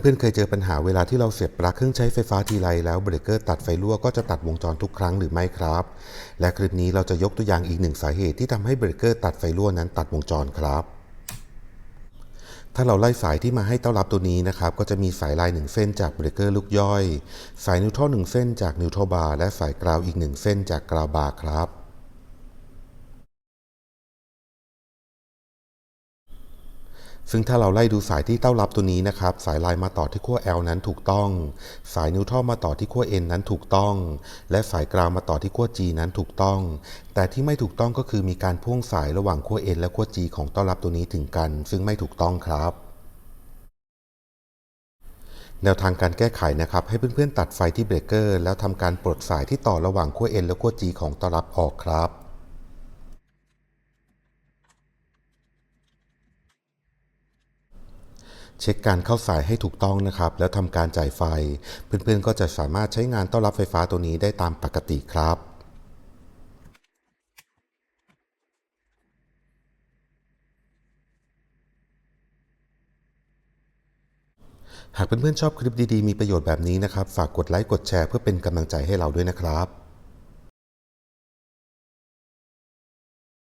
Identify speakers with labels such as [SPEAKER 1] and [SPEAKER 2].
[SPEAKER 1] เพื่อนๆ เคยเจอปัญหาเวลาที่เราเสียบปลั๊กเครื่องใช้ไฟฟ้าทีไรแล้วเบรกเกอร์ตัดไฟรั่วก็จะตัดวงจรทุกครั้งหรือไม่ครับ และคลิปนี้เราจะยกตัวอย่างอีกหนึ่งสาเหตุที่ทำให้เบรกเกอร์ตัดไฟรั่วนั้นตัดวงจรครับถ้าเราไล่สายที่มาให้เต้อนรับตัวนี้นะครับ ก็จะมีสายลายหนึ่งเส้นจากเบรกเกอร์ลูกย่อย สายนิวทรัลหนึ่งเส้นจากนิวทรัลบาร์และสายกราวอีกหนึ่งเส้นจากกราวบาร์ครับ ซึ่งถ้าเราไล่ดูสายที่เต้ารับตัวนี้นะครับ สายลายมาต่อที่ขั้ว L นั้นถูกต้อง สายนิวทรัลมาต่อที่ขั้ว N นั้นถูกต้อง และสายกราวมาต่อที่ขั้ว G นั้นถูกต้อง แต่ที่ไม่ถูกต้องก็คือมีการพ่วงสายระหว่างขั้ว N และขั้ว G ของเต้อนรับตัวนี้ถึงกัน ซึ่งไม่ถูกต้องครับแนวทางการแก้ไขนะครับให้เพื่อนๆตัดไฟที่เบรกเกอร์ แล้วทำการปลดสายที่ต่อระหว่างขั้ว N และขั้ว G ของต้อรับออกครับ เช็คการเข้าสายให้ถูกต้องนะครับ แล้วทำการจ่ายไฟ เพื่อนๆก็จะสามารถใช้งานต้อนรับไฟฟ้าตัวนี้ได้ตามปกติครับหากเพื่อนๆชอบคลิปดีๆ มีประโยชน์แบบนี้นะครับ ฝากกดไลค์ กดแชร์เพื่อเป็นกำลังใจให้เราด้วยนะครับ